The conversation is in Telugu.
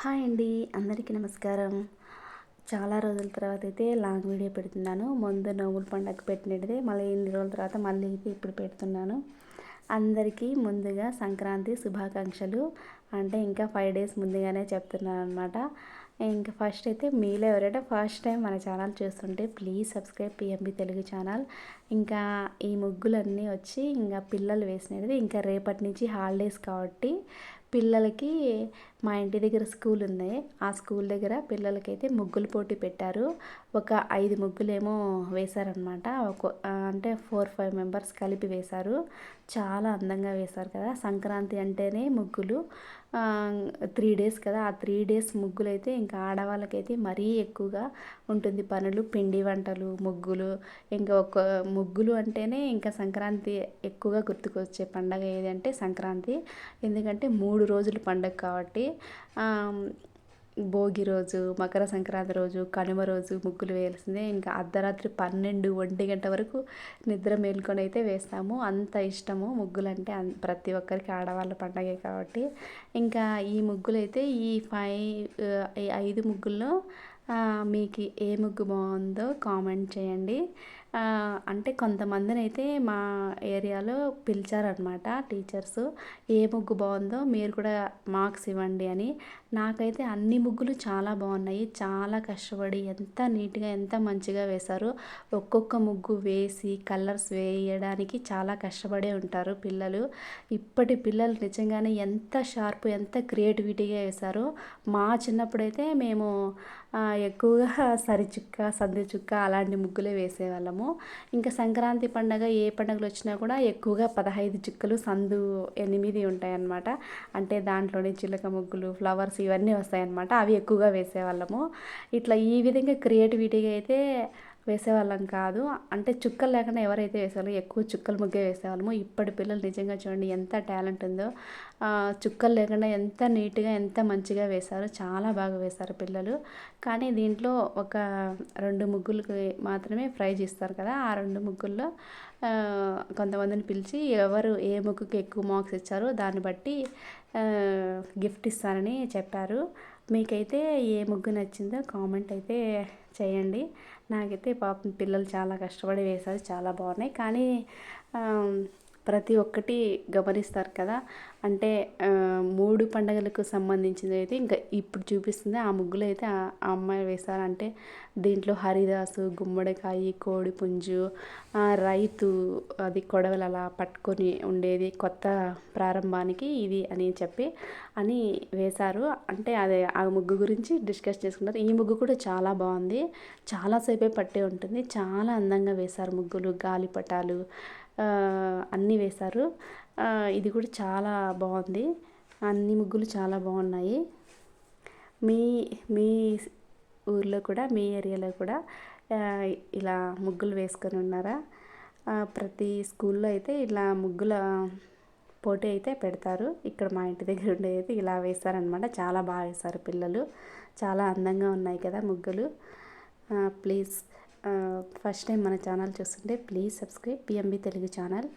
హాయ్ అండి అందరికీ నమస్కారం. చాలా రోజుల తర్వాత అయితే లాంగ్ వీడియో పెడుతున్నాను. ముందు నోముల పండగ పెట్టినది మళ్ళీ ఎన్ని రోజుల తర్వాత మళ్ళీ అయితే ఇప్పుడు పెడుతున్నాను. అందరికీ ముందుగా సంక్రాంతి శుభాకాంక్షలు. అంటే ఇంకా ఫైవ్ డేస్ ముందుగానే చెప్తున్నాను అనమాట ఇంకా ఫస్ట్ అయితే మీలో ఎవరైనా ఫస్ట్ టైం మన ఛానల్ చూస్తుంటే please subscribe PMB Telugu channel ఇంకా ఈ ముగ్గులన్నీ వచ్చి ఇంకా పిల్లలు వేసినది ఇంకా రేపటి నుంచి హాలిడేస్ కాబట్టి పిల్లలకి మా ఇంటి దగ్గర స్కూల్ ఉంది. ఆ స్కూల్ దగ్గర పిల్లలకైతే ముగ్గులు పోటీ పెట్టారు. ఒక ఐదు ముగ్గులేమో వేశారనమాట ఒక అంటే ఫోర్ ఫైవ్ మెంబర్స్ కలిపి వేశారు. చాలా అందంగా వేశారు కదా. సంక్రాంతి అంటేనే ముగ్గులు. త్రీ డేస్ కదా. ఆ త్రీ డేస్ ముగ్గులు అయితే ఇంకా ఆడవాళ్ళకైతే మరీ ఎక్కువగా ఉంటుంది. పనులు పిండి వంటలు ముగ్గులు. ఇంకా ఒక ముగ్గులు అంటేనే ఇంకా సంక్రాంతి ఎక్కువగా గుర్తుకొచ్చే పండగ ఏదంటే సంక్రాంతి. ఎందుకంటే మూడు రోజులు పండగ కాబట్టి భోగి రోజు మకర సంక్రాంతి రోజు కనుమ రోజు ముగ్గులు వేయాల్సిందే. ఇంకా అర్ధరాత్రి పన్నెండు ఒంటి గంట వరకు నిద్ర మేల్కొని అయితే వేస్తాము. అంత ఇష్టము ముగ్గులు అంటే ప్రతి ఒక్కరికి ఆడవాళ్ళ పండగే కాబట్టి. ఇంకా ఈ ముగ్గులు అయితే ఈ ఫైవ్ ఈ ఐదు ముగ్గుల్లో మీకు ఏ ముగ్గు బాగుందో కామెంట్ చేయండి. అంటే కొంతమందిని అయితే మా ఏరియాలో పిలిచారనమాట టీచర్స్. ఏ ముగ్గు బాగుందో మీరు కూడా మార్క్స్ ఇవ్వండి అని. నాకైతే అన్ని ముగ్గులు చాలా బాగున్నాయి. చాలా కష్టపడి ఎంత నీట్గా ఎంత మంచిగా వేశారు. ఒక్కొక్క ముగ్గు వేసి కలర్స్ వేయడానికి చాలా కష్టపడే ఉంటారు పిల్లలు. ఇప్పటి పిల్లలు నిజంగానే ఎంత షార్ప్ ఎంత క్రియేటివిటీగా వేశారు మా చిన్నప్పుడైతే మేము ఎక్కువగా సరిచుక్క సంధి చుక్క అలాంటి ముగ్గులే వేసేవాళ్ళము. ఇంకా సంక్రాంతి పండగ ఏ పండుగలు వచ్చినా కూడా ఎక్కువగా పదహైదు చిక్కలు సందు ఎనిమిది ఉంటాయన్నమాట. అంటే దాంట్లోనే చిలక ముగ్గులు ఫ్లవర్స్ ఇవన్నీ వస్తాయన్నమాట. అవి ఎక్కువగా వేసేవాళ్ళము. ఇట్లా ఈ విధంగా క్రియేటివిటీగా అయితే వేసేవాళ్ళం కాదు. అంటే చుక్కలు లేకుండా ఎవరైతే వేసేవాళ్ళు ఎక్కువ చుక్కలు ముగ్గే వేసేవాళ్ళము. ఇప్పటి పిల్లలు నిజంగా చూడండి ఎంత టాలెంట్ ఉందో. చుక్కలు లేకుండా ఎంత నీట్గా ఎంత మంచిగా వేశారో చాలా బాగా వేశారు పిల్లలు. కానీ దీంట్లో ఒక రెండు ముగ్గులకి మాత్రమే ప్రైజ్ ఇస్తారు కదా. ఆ రెండు ముగ్గుల్లో కొంతమందిని పిలిచి ఎవరు ఏ ముగ్గుకి ఎక్కువ మార్క్స్ ఇచ్చారో దాన్ని బట్టి గిఫ్ట్ ఇస్తానని చెప్పారు. మీకైతే ఏ ముగ్గు నచ్చిందో కామెంట్ అయితే చేయండి. నాకైతే పాపం పిల్లలు చాలా కష్టపడి వేశారు చాలా బాగున్నాయి. కానీ ప్రతి ఒక్కటి గమనిస్తారు కదా. అంటే మూడు పండగలకు సంబంధించింది అయితే ఇంకా ఇప్పుడు చూపిస్తుంది. ఆ ముగ్గులు అయితే ఆ అమ్మాయి వేశారంటే దీంట్లో హరిదాసు గుమ్మడికాయ కోడి పుంజు రైతు అది కొడవలు అలా పట్టుకొని ఉండేది కొత్త ప్రారంభానికి ఇది అని చెప్పి అని వేశారు. అంటే అదే ఆ ముగ్గు గురించి డిస్కస్ చేసుకున్నారు ఈ ముగ్గు కూడా చాలా బాగుంది. చాలాసేపే పట్టే ఉంటుంది. చాలా అందంగా వేశారు ముగ్గులు గాలిపటాలు అన్నీ వేశారు. ఇది కూడా చాలా బాగుంది. అన్ని ముగ్గులు చాలా బాగున్నాయి. మీ మీ ఊర్లో కూడా మీ ఏరియాలో కూడా ఇలా ముగ్గులు వేసుకొని ఉన్నారా? ప్రతి స్కూల్లో అయితే ఇలా ముగ్గుల పోటీ అయితే పెడతారు. ఇక్కడ మా ఇంటి దగ్గర ఉండేది ఇలా వేస్తారనమాట చాలా బాగా వేస్తారు పిల్లలు. చాలా అందంగా ఉన్నాయి కదా ముగ్గులు. ప్లీజ్ ఫస్ట్ టైం మన ఛానల్ చూస్తుంటే please subscribe PMB Telugu channel